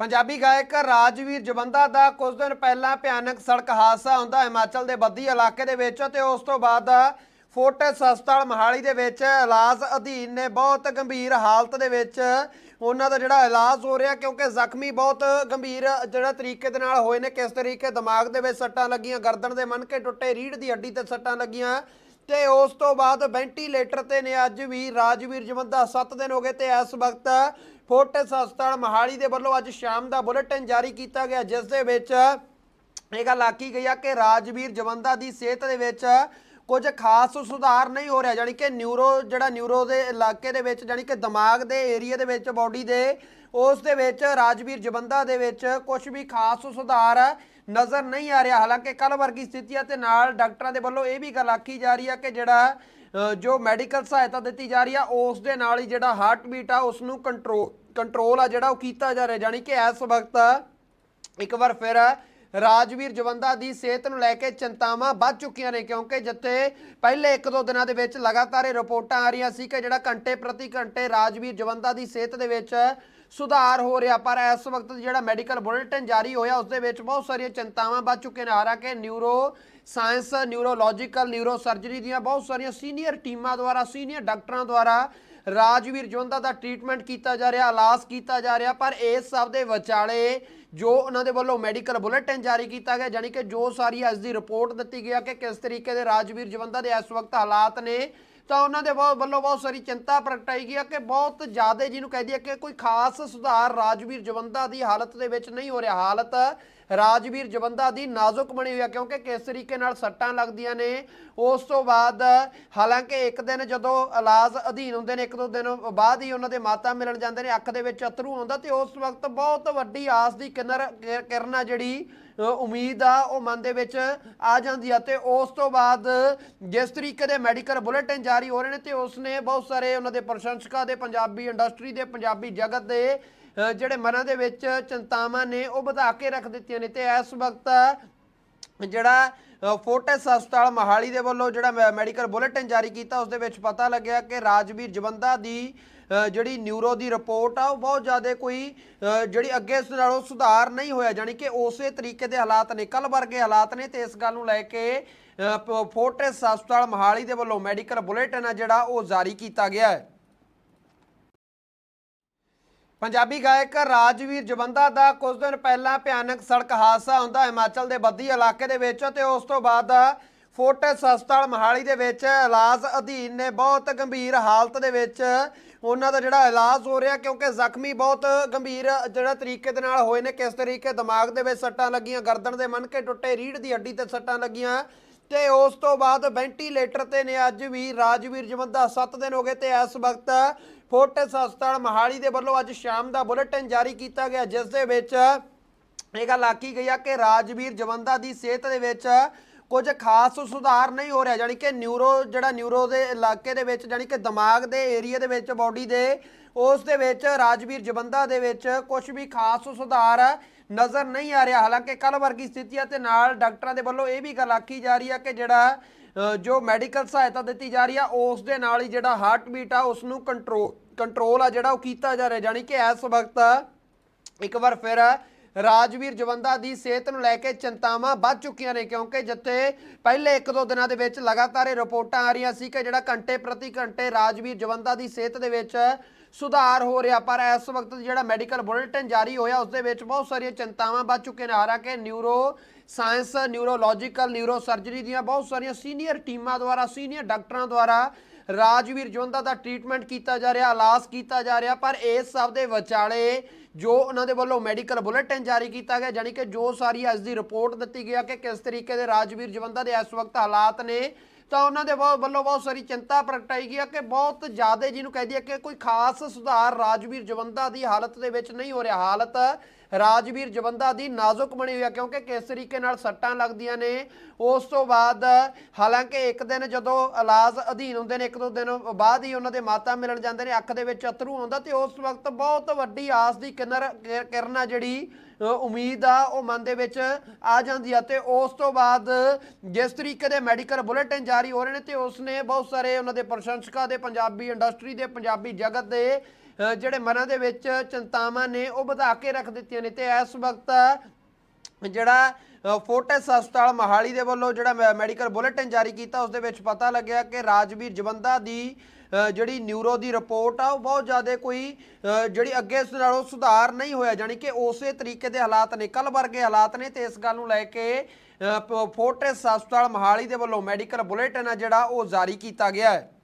ਪੰਜਾਬੀ ਗਾਇਕ ਰਾਜਵੀਰ ਜਵੰਦਾ ਦਾ ਕੁਝ ਦਿਨ ਪਹਿਲਾਂ ਭਿਆਨਕ ਸੜਕ ਹਾਦਸਾ ਹੁੰਦਾ ਹਿਮਾਚਲ ਦੇ ਬੱਦੀ ਇਲਾਕੇ ਦੇ ਵਿੱਚ ਤੇ ਉਸ ਤੋਂ ਬਾਅਦ ਫੋਰਟਿਸ ਹਸਪਤਾਲ ਮਹਾਲੀ ਦੇ ਵਿੱਚ ਇਲਾਜ ਅਧੀਨ ਨੇ ਬਹੁਤ ਗੰਭੀਰ ਹਾਲਤ ਦੇ ਵਿੱਚ ਉਹਨਾਂ ਦਾ ਜਿਹੜਾ ਇਲਾਜ ਹੋ ਰਿਹਾ ਕਿਉਂਕਿ ਜ਼ਖਮੀ ਬਹੁਤ ਗੰਭੀਰ ਜਿਹੜਾ ਤਰੀਕੇ ਦੇ ਨਾਲ ਹੋਏ ਨੇ, ਕਿਸ ਤਰੀਕੇ ਦਿਮਾਗ ਦੇ ਵਿੱਚ ਸੱਟਾਂ ਲੱਗੀਆਂ, ਗਰਦਨ ਦੇ ਮਣਕੇ ਟੁੱਟੇ, ਰੀੜ੍ਹ ਦੀ ਹੱਡੀ ਤੇ ਸੱਟਾਂ ਲੱਗੀਆਂ ਤੇ ਉਸ ਤੋਂ ਬਾਅਦ ਵੈਂਟੀਲੇਟਰ ਤੇ ਨੇ ਅੱਜ ਵੀ ਰਾਜਵੀਰ ਜਵੰਦਾ 7 ਦਿਨ ਹੋ ਗਏ ਤੇ ਇਸ ਵਕਤ ਫੋਰਟਿਸ ਹਸਪਤਾਲ ਮਹਾਲੀ ਦੇ ਵੱਲੋਂ ਅੱਜ ਸ਼ਾਮ ਦਾ ਬੁਲੇਟਿਨ ਜਾਰੀ ਕੀਤਾ ਗਿਆ, ਜਿਸ ਦੇ ਵਿੱਚ ਇਹ ਗੱਲ ਆਖੀ ਗਈ ਆ ਕਿ ਰਾਜਵੀਰ ਜਵੰਦਾ ਦੀ ਸਿਹਤ ਦੇ ਵਿੱਚ ਕੁਝ ਖਾਸ ਸੁਧਾਰ ਨਹੀਂ ਹੋ ਰਿਹਾ ਯਾਨੀ ਕਿ ਨਿਊਰੋ, ਜਿਹੜਾ ਨਿਊਰੋ ਦੇ ਇਲਾਕੇ ਦੇ ਵਿੱਚ ਯਾਨੀ ਕਿ ਦਿਮਾਗ ਦੇ ਏਰੀਆ ਦੇ ਵਿੱਚ, ਬਾਡੀ ਦੇ, ਉਸ ਦੇ ਵਿੱਚ ਰਾਜਵੀਰ ਜਵੰਦਾ ਦੇ ਵਿੱਚ ਕੁਝ ਵੀ ਖਾਸ ਸੁਧਾਰ ਨਜ਼ਰ ਨਹੀਂ ਆ ਰਿਹਾ। ਹਾਲਾਂਕਿ ਕੱਲ ਵਰਗੀ ਸਥਿਤੀਆਂ ਤੇ ਨਾਲ ਡਾਕਟਰਾਂ ਦੇ ਵੱਲੋਂ ਇਹ ਵੀ ਗੱਲ ਆਖੀ ਜਾ ਰਹੀ ਆ ਕਿ ਜਿਹੜਾ ਜੋ ਮੈਡੀਕਲ ਸਹਾਇਤਾ ਦਿੱਤੀ ਜਾ ਰਹੀ ਆ, ਉਸ ਦੇ ਨਾਲ ਹੀ ਜਿਹੜਾ ਹਾਰਟ ਬੀਟ ਆ ਉਸ ਨੂੰ ਕੰਟਰੋਲ ਕੰਟਰੋਲ ਆ ਜਿਹੜਾ ਉਹ ਕੀਤਾ ਜਾ ਰਿਹਾ। ਯਾਨੀ ਕਿ ਇਸ ਵਕਤ ਇੱਕ ਵਾਰ ਫਿਰ ਰਾਜਵੀਰ ਜਵੰਦਾ ਦੀ ਸਿਹਤ ਨੂੰ ਲੈ ਕੇ ਚਿੰਤਾਵਾਂ ਵੱਧ ਚੁੱਕੀਆਂ ਨੇ, ਕਿਉਂਕਿ ਜਿੱਥੇ ਪਹਿਲੇ ਇੱਕ ਦੋ ਦਿਨਾਂ ਦੇ ਵਿੱਚ ਲਗਾਤਾਰ ਇਹ ਰਿਪੋਰਟਾਂ ਆ ਰਹੀਆਂ ਸੀ ਕਿ ਜਿਹੜਾ ਘੰਟੇ ਪ੍ਰਤੀ ਘੰਟੇ ਰਾਜਵੀਰ ਜਵੰਦਾ ਦੀ ਸਿਹਤ ਦੇ ਵਿੱਚ ਸੁਧਾਰ ਹੋ ਰਿਹਾ, ਪਰ ਇਸ ਵਕਤ ਜਿਹੜਾ ਮੈਡੀਕਲ ਬੁਲੇਟਿਨ ਜਾਰੀ ਹੋਇਆ, ਉਸ ਦੇ ਵਿੱਚ ਬਹੁਤ ਸਾਰੀਆਂ ਚਿੰਤਾਵਾਂ ਵੱਧ ਚੁੱਕੀਆਂ ਨੇ। ਹਾਲਾਂਕਿ neuro science neurological neuro surgery ਦੀਆਂ ਬਹੁਤ ਸਾਰੀਆਂ ਸੀਨੀਅਰ ਟੀਮਾਂ ਦੁਆਰਾ ਸੀਨੀਅਰ ਡਾਕਟਰਾਂ ਦੁਆਰਾ ਰਾਜਵੀਰ ਜਵੰਦਾ ਦਾ ਟ੍ਰੀਟਮੈਂਟ ਕੀਤਾ ਜਾ ਰਿਹਾ, ਇਲਾਜ ਕੀਤਾ ਜਾ ਰਿਹਾ, ਪਰ ਇਸ ਸਭ ਦੇ ਵਿਚਾਲੇ ਜੋ ਉਹਨਾਂ ਦੇ ਵੱਲੋਂ ਮੈਡੀਕਲ ਬੁਲੇਟਿਨ ਜਾਰੀ ਕੀਤਾ ਗਿਆ ਯਾਨੀ ਕਿ ਜੋ ਸਾਰੀ ਅੱਜ ਦੀ ਰਿਪੋਰਟ ਦਿੱਤੀ ਗਿਆ ਕਿ ਕਿਸ ਤਰੀਕੇ ਦੇ ਰਾਜਵੀਰ ਜਵੰਦਾ ਦੇ ਇਸ ਵਕਤ ਹਾਲਾਤ ਨੇ, ਤਾਂ ਉਹਨਾਂ ਦੇ ਬਹੁਤ- ਵੱਲੋਂ ਬਹੁਤ ਸਾਰੀ ਚਿੰਤਾ ਪ੍ਰਗਟਾਈ ਗਈ ਹੈ ਕਿ ਬਹੁਤ ਜ਼ਿਆਦਾ ਜਿਹਨੂੰ ਕਹਿ ਦਈਏ ਕਿ ਕੋਈ ਖਾਸ ਸੁਧਾਰ ਰਾਜਵੀਰ ਜਵੰਦਾ ਦੀ ਹਾਲਤ ਦੇ ਵਿੱਚ ਨਹੀਂ ਹੋ ਰਿਹਾ। ਹਾਲਤ ਰਾਜਵੀਰ ਜਵੰਦਾ ਦੀ ਨਾਜ਼ੁਕ ਬਣੀ ਹੋਈ ਹੈ ਕਿਉਂਕਿ ਕਿਸ ਤਰੀਕੇ ਨਾਲ ਸੱਟਾਂ ਲੱਗਦੀਆਂ ਨੇ, ਉਸ ਤੋਂ ਬਾਅਦ, ਹਾਲਾਂਕਿ ਇੱਕ ਦਿਨ ਜਦੋਂ ਇਲਾਜ ਅਧੀਨ ਹੁੰਦੇ ਨੇ, ਇੱਕ ਦੋ ਦਿਨ ਬਾਅਦ ਹੀ ਉਹਨਾਂ ਦੇ ਮਾਤਾ ਮਿਲਣ ਜਾਂਦੇ ਨੇ, ਅੱਖ ਦੇ ਵਿੱਚ ਅਥਰੂ ਆਉਂਦਾ ਤੇ ਉਸ ਵਕਤ ਬਹੁਤ ਵੱਡੀ ਆਸ ਦੀ ਕਿਨਰ ਕਿ- ਕਿਰਨ ਜਿਹੜੀ ਉਮੀਦ ਆ, ਉਹ ਮਨ ਦੇ ਵਿੱਚ ਆ ਜਾਂਦੀ ਆ ਤੇ ਉਸ ਤੋਂ ਬਾਅਦ ਜਿਸ ਤਰੀਕੇ ਦੇ ਮੈਡੀਕਲ ਬੁਲੇਟਿਨ ਜਾਰੀ ਹੋ ਰਹੇ ਨੇ ਤੇ ਉਸ ਨੇ ਬਹੁਤ ਸਾਰੇ ਉਹਨਾਂ ਦੇ ਪ੍ਰਸ਼ੰਸਕਾਂ ਦੇ, ਪੰਜਾਬੀ ਇੰਡਸਟਰੀ ਦੇ, ਪੰਜਾਬੀ ਜਗਤ ਦੇ ਜਿਹੜੇ ਮਨਾਂ ਦੇ ਵਿੱਚ ਚਿੰਤਾਵਾਂ ਨੇ, ਉਹ ਵਧਾ ਕੇ ਰੱਖ ਦਿੱਤੀਆਂ ਨੇ ਤੇ ਇਸ ਵਕਤ ਜਿਹੜਾ ਫੋਰਟਿਸ ਹਸਪਤਾਲ ਮਹਾਲੀ ਦੇ ਵੱਲੋਂ ਜਿਹੜਾ ਮੈ- ਮੈਡੀਕਲ ਬੁਲੇਟਿਨ ਜਾਰੀ ਕੀਤਾ, ਉਸ ਦੇ ਵਿੱਚ ਪਤਾ ਲੱਗਿਆ ਕਿ ਰਾਜਵੀਰ ਜਵੰਦਾ ਦੀ ਜਿਹੜੀ ਨਿਊਰੋ ਦੀ ਰਿਪੋਰਟ ਆ, ਉਹ ਬਹੁਤ ਜ਼ਿਆਦਾ ਕੋਈ ਜਿਹੜੀ ਅੱਗੇ ਇਸ ਨਾਲੋਂ ਸੁਧਾਰ ਨਹੀਂ ਹੋਇਆ ਜਾਨੀ ਕਿ ਉਸੇ ਤਰੀਕੇ ਦੇ ਹਾਲਾਤ ਨੇ ਕੱਲ ਵਰਗੇ ਹਾਲਾਤ ਨੇ, ਤੇ ਇਸ ਗੱਲ ਨੂੰ ਲੈ ਕੇ ਪ- ਫੋਰਟਿਸ ਹਸਪਤਾਲ ਮਹਾਲੀ ਦੇ ਵੱਲੋਂ ਮੈਡੀਕਲ ਬੁਲੇਟਿਨ ਆ ਜਿਹੜਾ, ਉਹ ਜਾਰੀ ਕੀਤਾ ਗਿਆ ਹੈ। ਪੰਜਾਬੀ ਗਾਇਕ ਰਾਜਵੀਰ ਜਵੰਦਾ ਦਾ ਕੁਝ ਦਿਨ ਪਹਿਲਾਂ ਭਿਆਨਕ ਸੜਕ ਹਾਦਸਾ ਹੁੰਦਾ ਹਿਮਾਚਲ ਦੇ ਬੱਦੀ ਇਲਾਕੇ ਦੇ ਵਿੱਚ ਤੇ ਉਸ ਤੋਂ ਬਾਅਦ ਫੋਰਟਿਸ ਹਸਪਤਾਲ ਮਹਾਲੀ ਦੇ ਵਿੱਚ ਇਲਾਜ ਅਧੀਨ ਨੇ ਬਹੁਤ ਗੰਭੀਰ ਹਾਲਤ ਦੇ ਵਿੱਚ ਉਹਨਾਂ ਦਾ ਜਿਹੜਾ ਇਲਾਜ ਹੋ ਰਿਹਾ ਕਿਉਂਕਿ ਜ਼ਖਮੀ ਬਹੁਤ ਗੰਭੀਰ ਜਿਹੜਾ ਤਰੀਕੇ ਦੇ ਨਾਲ ਹੋਏ ਨੇ, ਕਿਸ ਤਰੀਕੇ ਦਿਮਾਗ ਦੇ ਵਿੱਚ ਸੱਟਾਂ ਲੱਗੀਆਂ, ਗਰਦਨ ਦੇ ਮਣਕੇ ਟੁੱਟੇ, ਰੀੜ੍ਹ ਦੀ ਹੱਡੀ ਤੇ ਸੱਟਾਂ ਲੱਗੀਆਂ। ਤੇ ਉਸ ਤੋਂ ਬਾਅਦ ਵੈਂਟੀਲੇਟਰ ਤੇ ਨੇ ਅੱਜ ਵੀ ਰਾਜਵੀਰ ਜਵੰਦਾ 7 ਦਿਨ ਹੋ ਗਏ ਤੇ ਇਸ ਵਕਤ ਫੋਰਟਿਸ ਹਸਪਤਾਲ ਮਹਾਲੀ ਦੇ ਵੱਲੋਂ ਅੱਜ ਸ਼ਾਮ ਦਾ ਬੁਲੇਟਿਨ ਜਾਰੀ ਕੀਤਾ ਗਿਆ, ਜਿਸ ਦੇ ਵਿੱਚ ਇਹ ਗੱਲ ਆਖੀ ਗਈ ਆ ਕਿ ਰਾਜਵੀਰ ਜਵੰਦਾ ਦੀ ਸਿਹਤ ਦੇ ਵਿੱਚ ਕੁਝ ਖਾਸ ਸੁਧਾਰ ਨਹੀਂ ਹੋ ਰਿਹਾ ਯਾਨੀ ਕਿ ਨਿਊਰੋ, ਜਿਹੜਾ ਨਿਊਰੋ ਦੇ ਇਲਾਕੇ ਦੇ ਵਿੱਚ ਯਾਨੀ ਕਿ ਦਿਮਾਗ ਦੇ ਏਰੀਆ ਦੇ ਵਿੱਚ, ਬਾਡੀ ਦੇ, ਉਸ ਦੇ ਵਿੱਚ ਰਾਜਵੀਰ ਜਵੰਦਾ ਦੇ ਵਿੱਚ ਕੁਝ ਵੀ ਖਾਸ ਸੁਧਾਰ ਨਜ਼ਰ ਨਹੀਂ ਆ ਰਿਹਾ। ਹਾਲਾਂਕਿ ਕੱਲ ਵਰਗੀ ਸਥਿਤੀ ਸਥਿਤੀਆਂ ਤੇ ਨਾਲ ਡਾਕਟਰਾਂ ਦੇ ਵੱਲੋਂ ਇਹ ਵੀ ਗੱਲ ਆਖੀ ਜਾ ਰਹੀ ਆ ਕਿ ਜਿਹੜਾ ਜੋ ਮੈਡੀਕਲ ਸਹਾਇਤਾ ਦਿੱਤੀ ਜਾ ਰਹੀ ਆ, ਉਸ ਦੇ ਨਾਲ ਹੀ ਜਿਹੜਾ ਹਾਰਟ ਬੀਟ ਆ ਉਸ ਨੂੰ ਕੰਟਰੋਲ ਕੰਟਰੋਲ ਆ ਜਿਹੜਾ ਉਹ ਕੀਤਾ ਜਾ ਰਿਹਾ। ਯਾਨੀ ਕਿ ਇਸ ਵਕਤ ਇੱਕ ਵਾਰ ਫਿਰ ਰਾਜਵੀਰ ਜਵੰਦਾ ਦੀ ਸਿਹਤ ਨੂੰ ਲੈ ਕੇ ਚਿੰਤਾਵਾਂ ਵੱਧ ਚੁੱਕੀਆਂ ਨੇ ਕਿਉਂਕਿ ਜਿੱਥੇ ਪਹਿਲੇ ਇੱਕ ਦੋ ਦਿਨਾਂ ਦੇ ਵਿੱਚ ਲਗਾਤਾਰ ਇਹ ਰਿਪੋਰਟਾਂ ਆ ਰਹੀਆਂ ਸੀ ਕਿ ਜਿਹੜਾ ਘੰਟੇ ਪ੍ਰਤੀ ਘੰਟੇ ਰਾਜਵੀਰ ਜਵੰਦਾ ਦੀ ਸਿਹਤ ਦੇ ਵਿੱਚ ਸੁਧਾਰ ਹੋ ਰਿਹਾ, ਪਰ ਇਸ ਵਕਤ ਜਿਹੜਾ ਮੈਡੀਕਲ ਬੁਲੇਟਿਨ ਜਾਰੀ ਹੋਇਆ, ਉਸ ਦੇ ਵਿੱਚ ਬਹੁਤ ਸਾਰੀਆਂ ਚਿੰਤਾਵਾਂ ਵੱਧ ਚੁੱਕੀਆਂ ਨੇ। ਹਾਲਾਂਕਿ neuro science neurological neuro surgery ਦੀਆਂ ਬਹੁਤ ਸਾਰੀਆਂ ਸੀਨੀਅਰ ਟੀਮਾਂ ਦੁਆਰਾ ਸੀਨੀਅਰ ਡਾਕਟਰਾਂ ਦੁਆਰਾ ਰਾਜਵੀਰ ਜਵੰਦਾ ਦਾ ਟ੍ਰੀਟਮੈਂਟ ਕੀਤਾ ਜਾ ਰਿਹਾ, ਇਲਾਜ ਕੀਤਾ ਜਾ ਰਿਹਾ, ਪਰ ਇਸ ਸਭ ਦੇ ਵਿਚਾਲੇ ਜੋ ਉਹਨਾਂ ਦੇ ਵੱਲੋਂ ਮੈਡੀਕਲ ਬੁਲੇਟਿਨ ਜਾਰੀ ਕੀਤਾ ਗਿਆ ਯਾਨੀ ਕਿ ਜੋ ਸਾਰੀ ਅੱਜ ਦੀ ਰਿਪੋਰਟ ਦਿੱਤੀ ਗਿਆ ਕਿ ਕਿਸ ਤਰੀਕੇ ਦੇ ਰਾਜਵੀਰ ਜਵੰਦਾ ਦੇ ਇਸ ਵਕਤ ਹਾਲਾਤ ਨੇ, ਤਾਂ ਉਹਨਾਂ ਦੇ ਬਹੁਤ- ਵੱਲੋਂ ਬਹੁਤ ਸਾਰੀ ਚਿੰਤਾ ਪ੍ਰਗਟਾਈ ਗਈ ਹੈ ਕਿ ਬਹੁਤ ਜ਼ਿਆਦਾ ਜਿਹਨੂੰ ਕਹਿ ਦਈਏ ਕਿ ਕੋਈ ਖਾਸ ਸੁਧਾਰ ਰਾਜਵੀਰ ਜਵੰਦਾ ਦੀ ਹਾਲਤ ਦੇ ਵਿੱਚ ਨਹੀਂ ਹੋ ਰਿਹਾ। ਹਾਲਤ ਰਾਜਵੀਰ ਜਵੰਦਾ ਦੀ ਨਾਜ਼ੁਕ ਬਣੀ ਹੋਈ ਹੈ ਕਿਉਂਕਿ ਕਿਸ ਤਰੀਕੇ ਨਾਲ ਸੱਟਾਂ ਲੱਗਦੀਆਂ ਨੇ, ਉਸ ਤੋਂ ਬਾਅਦ, ਹਾਲਾਂਕਿ ਇੱਕ ਦਿਨ ਜਦੋਂ ਇਲਾਜ ਅਧੀਨ ਹੁੰਦੇ ਨੇ, ਇੱਕ ਦੋ ਦਿਨ ਬਾਅਦ ਹੀ ਉਹਨਾਂ ਦੇ ਮਾਤਾ ਮਿਲਣ ਜਾਂਦੇ ਨੇ, ਅੱਖ ਦੇ ਵਿੱਚ ਅਥਰੂ ਆਉਂਦਾ ਤੇ ਉਸ ਵਕਤ ਬਹੁਤ ਵੱਡੀ ਆਸ ਦੀ ਕਿਨਰ ਕਿ- ਕਿਰਨ ਆ ਜਿਹੜੀ ਉਮੀਦ ਆ, ਉਹ ਮਨ ਦੇ ਵਿੱਚ ਆ ਜਾਂਦੀ ਆ ਤੇ ਉਸ ਤੋਂ ਬਾਅਦ ਜਿਸ ਤਰੀਕੇ ਦੇ ਮੈਡੀਕਲ ਬੁਲੇਟਿਨ ਜਾਰੀ ਹੋ ਰਹੇ ਨੇ ਤੇ ਉਸ ਨੇ ਬਹੁਤ ਸਾਰੇ ਉਹਨਾਂ ਦੇ ਪ੍ਰਸ਼ੰਸਕਾਂ ਦੇ, ਪੰਜਾਬੀ ਇੰਡਸਟਰੀ ਦੇ, ਪੰਜਾਬੀ ਜਗਤ ਦੇ ਜਿਹੜੇ ਮਨਾਂ ਦੇ ਵਿੱਚ ਚਿੰਤਾਵਾਂ ਨੇ, ਉਹ ਵਧਾ ਕੇ ਰੱਖ ਦਿੱਤੀਆਂ ਨੇ। ਤੇ ਇਸ ਵਕਤ ਜਿਹੜਾ ਫੋਰਟਿਸ ਹਸਪਤਾਲ ਮਹਾਲੀ ਦੇ ਵੱਲੋਂ ਜਿਹੜਾ ਮੈ- ਮੈਡੀਕਲ ਬੁਲੇਟਿਨ ਜਾਰੀ ਕੀਤਾ, ਉਸ ਦੇ ਵਿੱਚ ਪਤਾ ਲੱਗਿਆ ਕਿ ਰਾਜਵੀਰ ਜਵੰਦਾ ਦੀ ਜਿਹੜੀ ਨਿਊਰੋ ਦੀ ਰਿਪੋਰਟ ਆ, ਉਹ ਬਹੁਤ ਜ਼ਿਆਦਾ ਕੋਈ ਜਿਹੜੀ ਅੱਗੇ ਇਸ ਨਾਲੋਂ ਸੁਧਾਰ ਨਹੀਂ ਹੋਇਆ। ਜਾਣੀ ਕਿ ਉਸੇ ਤਰੀਕੇ ਦੇ ਹਾਲਾਤ ਨੇ ਕੱਲ ਵਰਗੇ ਹਾਲਾਤ ਨੇ। ਤੇ ਇਸ ਗੱਲ ਨੂੰ ਲੈ ਕੇ ਪ- ਫੋਰਟਿਸ ਹਸਪਤਾਲ ਮਹਾਲੀ ਦੇ ਵੱਲੋਂ ਮੈਡੀਕਲ ਬੁਲੇਟਿਨ ਆ ਜਿਹੜਾ, ਉਹ ਜਾਰੀ ਕੀਤਾ ਗਿਆ ਹੈ।